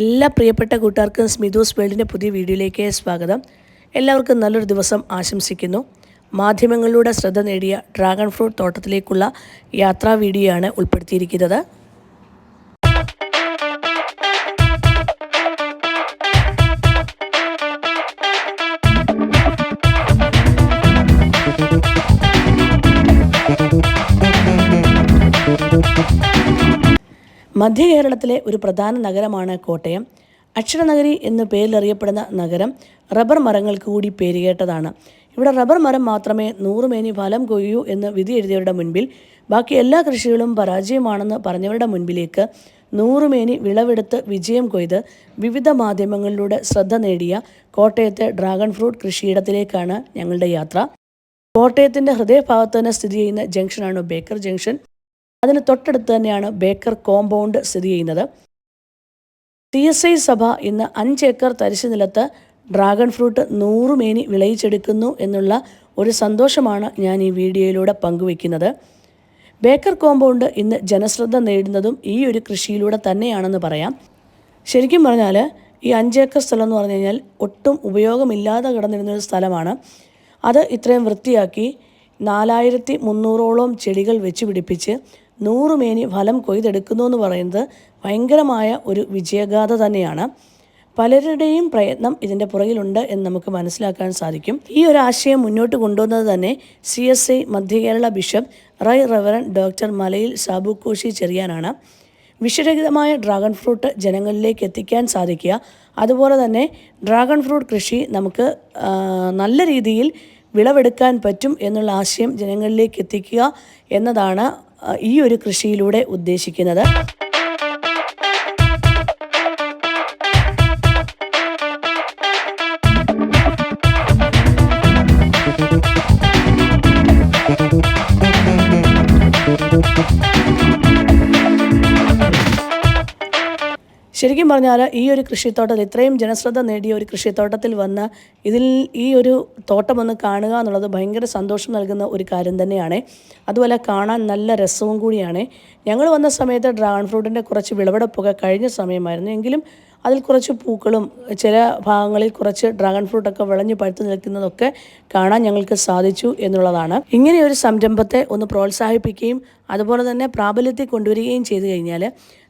എല്ലാ പ്രിയപ്പെട്ട കൂട്ടുകാർക്കും സ്മിതൂസ് വേൾഡിന്റെ പുതിയ വീഡിയോയിലേക്ക് സ്വാഗതം. എല്ലാവർക്കും നല്ലൊരു ദിവസം ആശംസിക്കുന്നു. മാധ്യമങ്ങളിലൂടെ ശ്രദ്ധ നേടിയ ഡ്രാഗൺ ഫ്രൂട്ട് തോട്ടത്തിലേക്കുള്ള യാത്രാ വീഡിയോയാണ് ഉൾപ്പെടുത്തിയിരിക്കുന്നത്. മധ്യ കേരളത്തിലെ ഒരു പ്രധാന നഗരമാണ് കോട്ടയം. അക്ഷരനഗരി എന്ന പേരിലറിയപ്പെടുന്ന നഗരം റബ്ബർ മരങ്ങൾക്ക് കൂടി പേരുകേട്ടതാണ് ഇവിടെ റബ്ബർ മരം മാത്രമേ നൂറുമേനി ഫലം കൊയ്യൂ എന്ന് വിധി എഴുതിയവരുടെ മുൻപിൽ ബാക്കി എല്ലാ കൃഷികളും പരാജയമാണെന്ന് പറഞ്ഞവരുടെ മുൻപിലേക്ക് നൂറുമേനി വിളവെടുത്ത് വിജയം കൊയ്ത് വിവിധ മാധ്യമങ്ങളിലൂടെ ശ്രദ്ധ നേടിയ കോട്ടയത്തെ ഡ്രാഗൺ ഫ്രൂട്ട് കൃഷിയിടത്തിലേക്കാണ് ഞങ്ങളുടെ യാത്ര. കോട്ടയത്തിന്റെ ഹൃദയഭാഗത്ത് തന്നെ സ്ഥിതി ചെയ്യുന്ന ജംഗ്ഷനാണ് ബേക്കർ ജംഗ്ഷൻ. അതിന് തൊട്ടടുത്ത് തന്നെയാണ് ബേക്കർ കോമ്പൗണ്ട് സ്ഥിതി ചെയ്യുന്നത്. ടി എസ് ഐ സഭ ഇന്ന് അഞ്ച് ഏക്കർ തരിശു നിലത്ത് ഡ്രാഗൺ ഫ്രൂട്ട് നൂറ് മേനി വിളയിച്ചെടുക്കുന്നു എന്നുള്ള ഒരു സന്തോഷമാണ് ഞാൻ ഈ വീഡിയോയിലൂടെ പങ്കുവയ്ക്കുന്നത്. ബേക്കർ കോമ്പൗണ്ട് ഇന്ന് ജനശ്രദ്ധ നേടുന്നതും ഈ ഒരു കൃഷിയിലൂടെ തന്നെയാണെന്ന് പറയാം. ശരിക്കും പറഞ്ഞാൽ ഈ അഞ്ചേക്കർ സ്ഥലം എന്ന് പറഞ്ഞു കഴിഞ്ഞാൽ ഒട്ടും ഉപയോഗമില്ലാതെ കിടന്നിരുന്ന ഒരു സ്ഥലമാണ്. അത് ഇത്രയും വൃത്തിയാക്കി നാലായിരത്തി മുന്നൂറോളം ചെടികൾ വെച്ച് പിടിപ്പിച്ച് നൂറ് മേനി ഫലം കൊയ്തെടുക്കുന്നു എന്ന് പറയുന്നത് ഭയങ്കരമായ ഒരു വിജയഗാഥ തന്നെയാണ്. പലരുടെയും പ്രയത്നം ഇതിന്റെ പുറകിലുണ്ട് എന്ന് നമുക്ക് മനസ്സിലാക്കാൻ സാധിക്കും. ഈ ഒരു ആശയം മുന്നോട്ട് കൊണ്ടുവന്നത് തന്നെ C S I Madhya Kerala bishop right reverend doctor Malayil Sabu Koshy ചെറിയാനാണ്. വിഷരഹിതമായ dragon fruit ജനങ്ങളിലേക്ക് എത്തിക്കാൻ സാധിക്കുക. അതുപോലെ തന്നെ ഡ്രാഗൺ ഫ്രൂട്ട് കൃഷി നമുക്ക് നല്ല രീതിയിൽ വിളവെടുക്കാൻ പറ്റും എന്നുള്ള ആശയം ജനങ്ങളിലേക്ക് എത്തിക്കുക എന്നതാണ് ഈ ഒരു കൃഷിയിലൂടെ ഉദ്ദേശിക്കുന്നത്. ശരിക്കും പറഞ്ഞാൽ ഈ ഒരു കൃഷിത്തോട്ടത്തിൽ ഇത്രയും ജനശ്രദ്ധ നേടിയ ഒരു കൃഷിത്തോട്ടത്തിൽ വന്ന് ഇതിൽ ഈ ഒരു തോട്ടം ഒന്ന് കാണുക എന്നുള്ളത് ഭയങ്കര സന്തോഷം നൽകുന്ന ഒരു കാര്യം തന്നെയാണ്. അതുപോലെ കാണാൻ നല്ല രസവും കൂടിയാണ്. ഞങ്ങൾ വന്ന സമയത്ത് ഡ്രാഗൺ ഫ്രൂട്ടിന്റെ കുറച്ച് വിളവെടുപ്പൊക്കെ കഴിഞ്ഞ സമയമായിരുന്നു. എങ്കിലും അതിൽ കുറച്ച് പൂക്കളും ചില ഭാഗങ്ങളിൽ കുറച്ച് ഡ്രാഗൺ ഫ്രൂട്ടൊക്കെ വിളഞ്ഞു പഴുത്തു നിൽക്കുന്നതൊക്കെ കാണാൻ ഞങ്ങൾക്ക് സാധിച്ചു എന്നുള്ളതാണ്. ഇങ്ങനെ ഒരു സംരംഭത്തെ ഒന്ന് പ്രോത്സാഹിപ്പിക്കുകയും അതുപോലെ തന്നെ പ്രാബല്യത്തിൽ കൊണ്ടുവരികയും ചെയ്തു കഴിഞ്ഞാൽ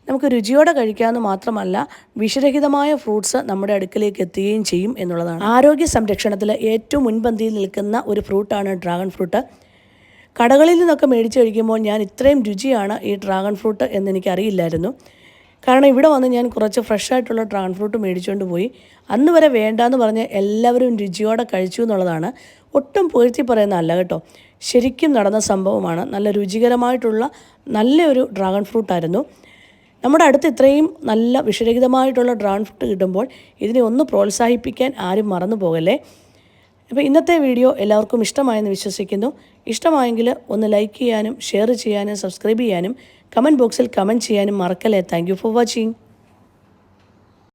നമുക്ക് രുചിയോടെ കഴിക്കാമെന്ന് മാത്രമല്ല വിഷരഹിതമായ ഫ്രൂട്ട്സ് നമ്മുടെ അടുക്കലേക്ക് എത്തുകയും ചെയ്യും എന്നുള്ളതാണ്. ആരോഗ്യ സംരക്ഷണത്തിൽ ഏറ്റവും മുൻപന്തിയിൽ നിൽക്കുന്ന ഒരു ഫ്രൂട്ടാണ് ഡ്രാഗൺ ഫ്രൂട്ട്. കടകളിൽ നിന്നൊക്കെ മേടിച്ച് കഴിക്കുമ്പോൾ ഞാൻ ഇത്രയും രുചിയാണ് ഈ ഡ്രാഗൺ ഫ്രൂട്ട് എന്ന് എനിക്കറിയില്ലായിരുന്നു. കാരണം ഇവിടെ വന്ന് ഞാൻ കുറച്ച് ഫ്രഷ് ആയിട്ടുള്ള ഡ്രാഗൺ ഫ്രൂട്ട് മേടിച്ചുകൊണ്ട് പോയി. അന്ന് വരെ വേണ്ടാന്ന് പറഞ്ഞ് എല്ലാവരും രുചിയോടെ കഴിച്ചു എന്നുള്ളതാണ്. ഒട്ടും പുകഴ്ത്തി പറയുന്ന അല്ല കേട്ടോ. ശരിക്കും നടന്ന സംഭവമാണ്. നല്ല രുചികരമായിട്ടുള്ള നല്ലൊരു ഡ്രാഗൺ ഫ്രൂട്ടായിരുന്നു. നമ്മുടെ അടുത്ത് ഇത്രയും നല്ല വിഷരഹിതമായിട്ടുള്ള ഡ്രാഫ്റ്റ് കിട്ടുമ്പോൾ ഇതിനെ ഒന്ന് പ്രോത്സാഹിപ്പിക്കാൻ ആരും മറന്നു പോകല്ലേ? അപ്പോൾ ഇന്നത്തെ വീഡിയോ എല്ലാവർക്കും ഇഷ്ടമായെന്ന് വിശ്വസിക്കുന്നു. ഇഷ്ടമായെങ്കിൽ ഒന്ന് ലൈക്ക് ചെയ്യാനും ഷെയർ ചെയ്യാനും സബ്സ്ക്രൈബ് ചെയ്യാനും കമന്റ് ബോക്സിൽ കമന്റ് ചെയ്യാനും മറക്കല്ലേ? Thank for watching